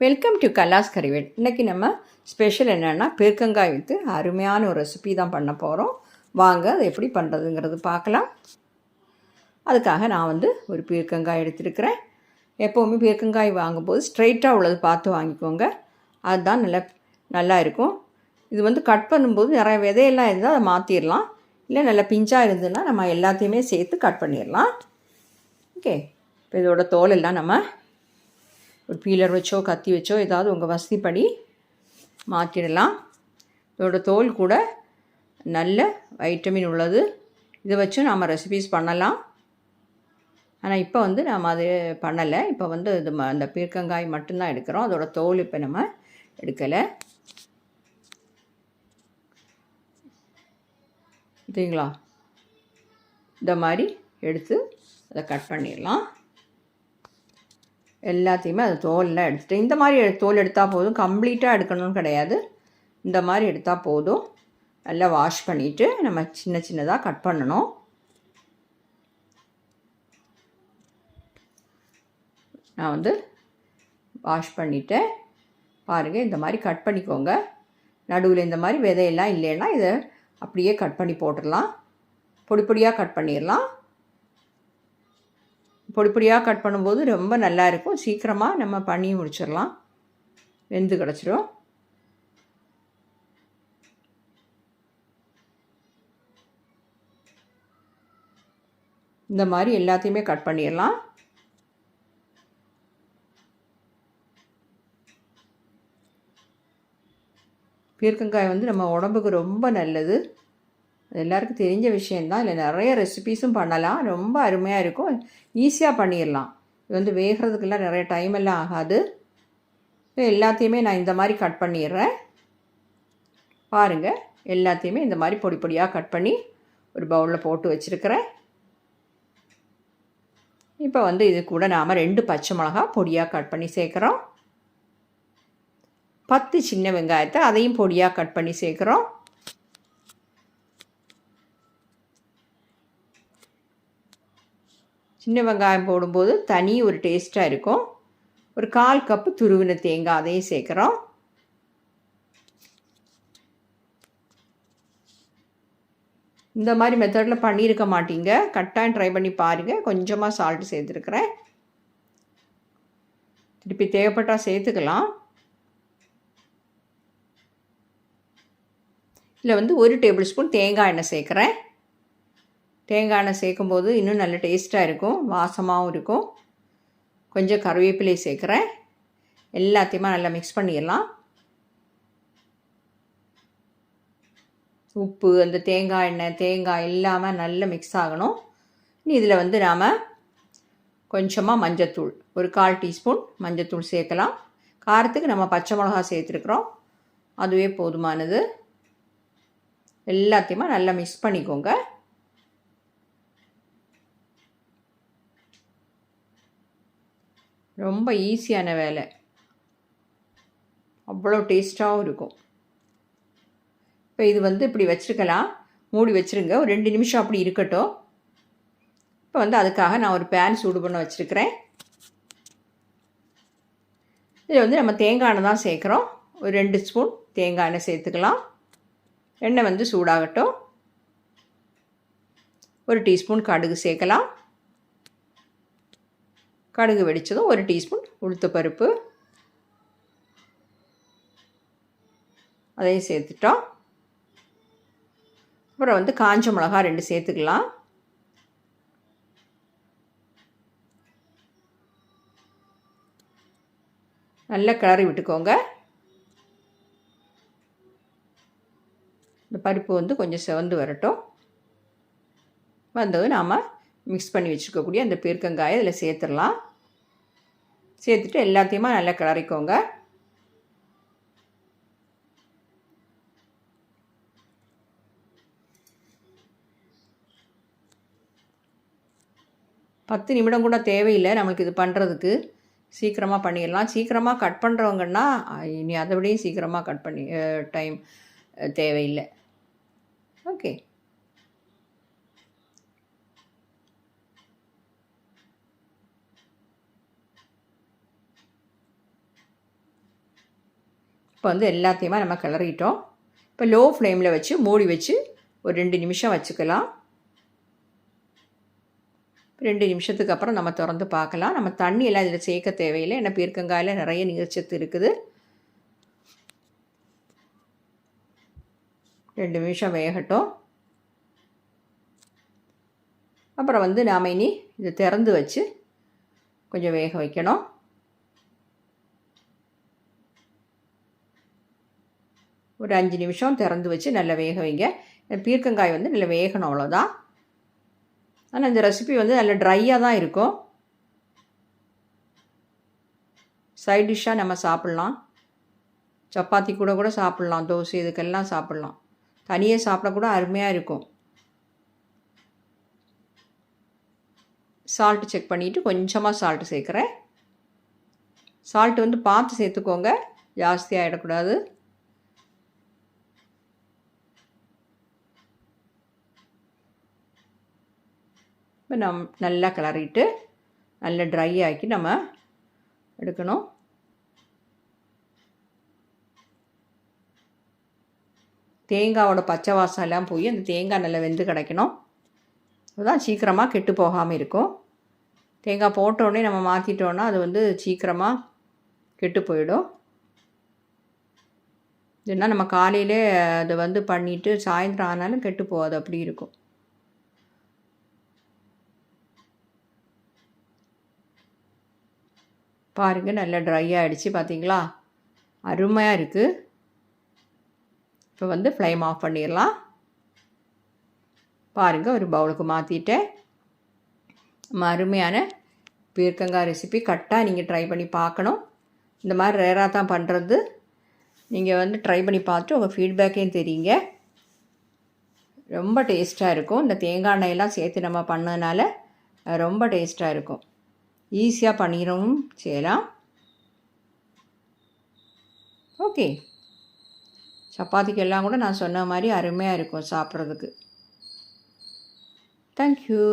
Welcome to கல்லாஸ் கறிவேல் இன்றைக்கி நம்ம special என்னென்னா பீர்க்கங்காய் வித்து அருமையான ஒரு ரெசிபி தான் பண்ண போகிறோம் வாங்க அது எப்படி பண்ணுறதுங்கிறது பார்க்கலாம். அதுக்காக நான் வந்து ஒரு பீர்க்கங்காய் எடுத்துருக்கிறேன். எப்போவுமே பீர்க்கங்காய் வாங்கும்போது ஸ்ட்ரைட்டாக உள்ளது பார்த்து வாங்கிக்கோங்க. அதுதான் நல்லா நல்லா இருக்கும். இது வந்து கட் பண்ணும்போது நிறைய விதையெல்லாம் இருந்தால் அதை மாற்றிடலாம் இல்லை நல்லா பிஞ்சாக இருந்ததுன்னா நம்ம எல்லாத்தையுமே சேர்த்து கட் பண்ணிடலாம் ஓகே இப்போ இதோட தோல் எல்லாம் நம்ம ஒரு பீலர் வச்சோ கத்தி வச்சோ ஏதாவது உங்கள் வசதிப்படி மாற்றிடலாம் இதோட தோல் கூட நல்ல வைட்டமின் உள்ளது. இதை வச்சும் நாம் ரெசிபீஸ் பண்ணலாம். ஆனால் இப்போ வந்து நாம் அது பண்ணலை. இப்போ வந்து இது ம அந்த பீர்க்கங்காய் மட்டும்தான் எடுக்கிறோம். அதோடய தோல் இப்போ நம்ம எடுக்கலை. சரிங்களா? இந்த மாதிரி எடுத்து அதை கட் பண்ணிடலாம். எல்லாத்தையுமே அது தோல்லாம் எடுத்துகிட்டு இந்த மாதிரி தோல் எடுத்தால் போதும். கம்ப்ளீட்டாக எடுக்கணும்னு கிடையாது. இந்த மாதிரி எடுத்தால் போதும். நல்லா வாஷ் பண்ணிவிட்டு நம்ம சின்ன சின்னதாக கட் பண்ணணும். நான் வந்து வாஷ் பண்ணிவிட்டேன் பாருங்கள் இந்த மாதிரி கட் பண்ணிக்கோங்க. நடுவில் இந்த மாதிரி விதையெல்லாம் இல்லைன்னா இதை அப்படியே கட் பண்ணி போட்டுடலாம். பொடி பொடியாக கட் பண்ணிடலாம். பொடி பொடியாக கட் பண்ணும்போது ரொம்ப நல்லா இருக்கும். சீக்கிரமாக நம்ம பண்ணி முடிச்சிடலாம். வெந்து கிடச்சிரும். இந்த மாதிரி எல்லாத்தையுமே கட் பண்ணிடலாம். பீர்க்கங்காய் வந்து நம்ம உடம்புக்கு ரொம்ப நல்லது. எல்லாருக்கும் தெரிஞ்ச விஷயந்தான் இல்லை நிறைய ரெசிபீஸும் பண்ணலாம். ரொம்ப அருமையாக இருக்கும். ஈஸியாக பண்ணிடலாம் இது வந்து வேகிறதுக்கெல்லாம் நிறைய டைம் எல்லாம் ஆகாது. எல்லாத்தையுமே நான் இந்த மாதிரி கட் பண்ணிடுறேன் பாருங்கள் எல்லாத்தையுமே இந்த மாதிரி பொடி பொடியாக கட் பண்ணி ஒரு பவுலில் போட்டு வச்சுருக்கிறேன். இப்போ வந்து இது கூட நாம் ரெண்டு பச்சை மிளகா பொடியாக கட் பண்ணி சேர்க்குறோம். பத்து சின்ன வெங்காயத்தை அதையும் பொடியாக கட் பண்ணி சேர்க்குறோம். சின்ன வெங்காயம் போடும்போது தனி ஒரு டேஸ்ட்டாக இருக்கும். ஒரு கால் கப்பு துருவின தேங்காய் அதையும் சேர்க்குறோம். இந்த மாதிரி மெத்தடில் பண்ணியிருக்க மாட்டீங்க. கட்டாயம் ட்ரை பண்ணி பாருங்கள் கொஞ்சமாக சால்ட் சேர்த்துருக்குறேன். திருப்பி தேவைப்பட்டால் சேர்த்துக்கலாம். இதில் வந்து ஒரு டேபிள் ஸ்பூன் தேங்காய் எண்ணெய் சேர்க்குறேன். தேங்காய் எண்ணெய் சேர்க்கும்போது இன்னும் நல்ல டேஸ்ட்டாக இருக்கும் வாசமாகவும் இருக்கும். கொஞ்சம் கருவேப்பிலை சேர்க்குறேன். எல்லாத்தையுமே நல்லா மிக்ஸ் பண்ணிடலாம். உப்பு அந்த தேங்காய் எண்ணெய் தேங்காய் எல்லாமே நல்லா மிக்ஸ் ஆகணும். இனி இதில் வந்து நாம் கொஞ்சமாக மஞ்சத்தூள் ஒரு கால் டீஸ்பூன் மஞ்சத்தூள் சேர்க்கலாம். காரத்துக்கு நம்ம பச்சை மிளகா சேர்த்துருக்குறோம். அதுவே போதுமானது. எல்லாத்தையுமே நல்லா மிக்ஸ் பண்ணிக்கோங்க. ரொம்ப ஈஸியான வேலை. அவ்வளோ டேஸ்ட்டாகவும் இருக்கும். இப்போ இது வந்து இப்படி வச்சுருக்கலாம். மூடி வச்சுருங்க. ஒரு ரெண்டு நிமிஷம் அப்படி இருக்கட்டும். இப்போ வந்து அதுக்காக நான் ஒரு பேன் சூடு பண்ண வச்சுருக்கிறேன். இதில் வந்து நம்ம தேங்காய் எண்ணெய் தான் சேர்க்குறோம். ஒரு ரெண்டு ஸ்பூன் தேங்காய் எண்ணெய் சேர்த்துக்கலாம். எண்ணெய் வந்து சூடாகட்டும். ஒரு டீஸ்பூன் கடுகு சேர்க்கலாம். கடுகு வெடித்ததும் ஒரு டீஸ்பூன் உளுத்த பருப்பு அதையும் சேர்த்துட்டோம். அப்புறம் வந்து காஞ்ச மிளகா ரெண்டு சேர்த்துக்கலாம். நல்லா கிளறி விட்டுக்கோங்க. இந்த பருப்பு வந்து கொஞ்சம் செவந்து வரட்டும். வந்தது நாம் மிக்ஸ் பண்ணி வச்சுருக்கக்கூடிய அந்த பீர்க்கங்காயை இதில் சேர்த்துடலாம். சேர்த்துட்டு எல்லாத்தையுமே நல்லா கிளறிக்கோங்க. பத்து நிமிடம் கூட தேவையில்லை நமக்கு இது பண்ணுறதுக்கு சீக்கிரமாக பண்ணிடலாம். சீக்கிரமாக கட் பண்ணுறவங்கன்னா இனி அதை விடையும் சீக்கிரமாக கட் பண்ணி டைம் தேவையில்லை. ஓகே. இப்போ வந்து எல்லாத்தையுமே நம்ம கிளறிட்டோம். இப்போ லோ ஃப்ளேமில் வச்சு மூடி வச்சு ஒரு ரெண்டு நிமிஷம் வச்சுக்கலாம். ரெண்டு நிமிஷத்துக்கு அப்புறம் நம்ம திறந்து பார்க்கலாம். நம்ம தண்ணி எல்லாம் இதில் சேர்க்க தேவையில்லை. ஏன்னா பீர்க்கங்காயில் நிறைய நீர்ச்சத்து இருக்குது. ரெண்டு நிமிஷம் வேகட்டும். அப்புறம் வந்து நாம் இனி இதை திறந்து வச்சு கொஞ்சம் வேக வைக்கணும். ஒரு அஞ்சு நிமிஷம் திறந்து வச்சு நல்லா வேக வைங்க. பீர்க்கங்காய் வந்து நல்லா வேகணும் அவ்வளோதான் ஆனால் இந்த ரெசிபி வந்து நல்ல ட்ரையாக தான் இருக்கும். சைட் டிஷ்ஷாக நம்ம சாப்பிட்லாம். சப்பாத்தி கூட கூட சாப்பிட்லாம். தோசை இதுக்கெல்லாம் சாப்பிட்லாம். தனியாக சாப்பிட கூட அருமையாக இருக்கும். சால்ட்டு செக் பண்ணிவிட்டு கொஞ்சமாக சால்ட்டு சேர்க்குறேன். சால்ட்டு வந்து பார்த்து சேர்த்துக்கோங்க. ஜாஸ்தி ஆகிடக்கூடாது இப்போ நம் நல்லா கிளறிட்டு நல்லா ட்ரை ஆக்கி நம்ம எடுக்கணும். தேங்காவோட பச்சை வாசம் எல்லாம் போய் அந்த தேங்காய் நல்லா வெந்து கிடைக்கணும். அதுதான் சீக்கிரமாக கெட்டு போகாமல் இருக்கும். தேங்காய் போட்டோடனே நம்ம மாற்றிட்டோன்னா அது வந்து சீக்கிரமாக கெட்டு போயிடும். இதுனால் நம்ம காலையிலே அதை வந்து பண்ணிவிட்டு சாயந்தரம் ஆனாலும் கெட்டு போகாது அப்படி இருக்கும். பாருங்கள் நல்லா ட்ரை ஆகிடுச்சு பார்த்தீங்களா அருமையாக இருக்குது இப்போ வந்து ஃப்ளைம் ஆஃப் பண்ணிடலாம். பாருங்கள் ஒரு பவுலுக்கு மாற்றிட்டேன் நம்ம அருமையான பீர்க்கங்காய் ரெசிபி கரெக்டாக நீங்கள் ட்ரை பண்ணி பார்க்கணும். இந்த மாதிரி ரேராக தான் பண்ணுறது நீங்கள் வந்து ட்ரை பண்ணி பார்த்துட்டு உங்கள் ஃபீட்பேக்கையும் தெரியுங்க. ரொம்ப டேஸ்ட்டாக இருக்கும். இந்த தேங்காய் எண்ணெயெல்லாம் சேர்த்து நம்ம பண்ணதுனால ரொம்ப டேஸ்ட்டாக இருக்கும். ஈஸியாக பண்ணிடவும் செய்யலாம். ஓகே சப்பாத்திக்கு எல்லாம் கூட நான் சொன்ன மாதிரி அருமையாக இருக்கும் சாப்பிட்றதுக்கு. தேங்க்யூ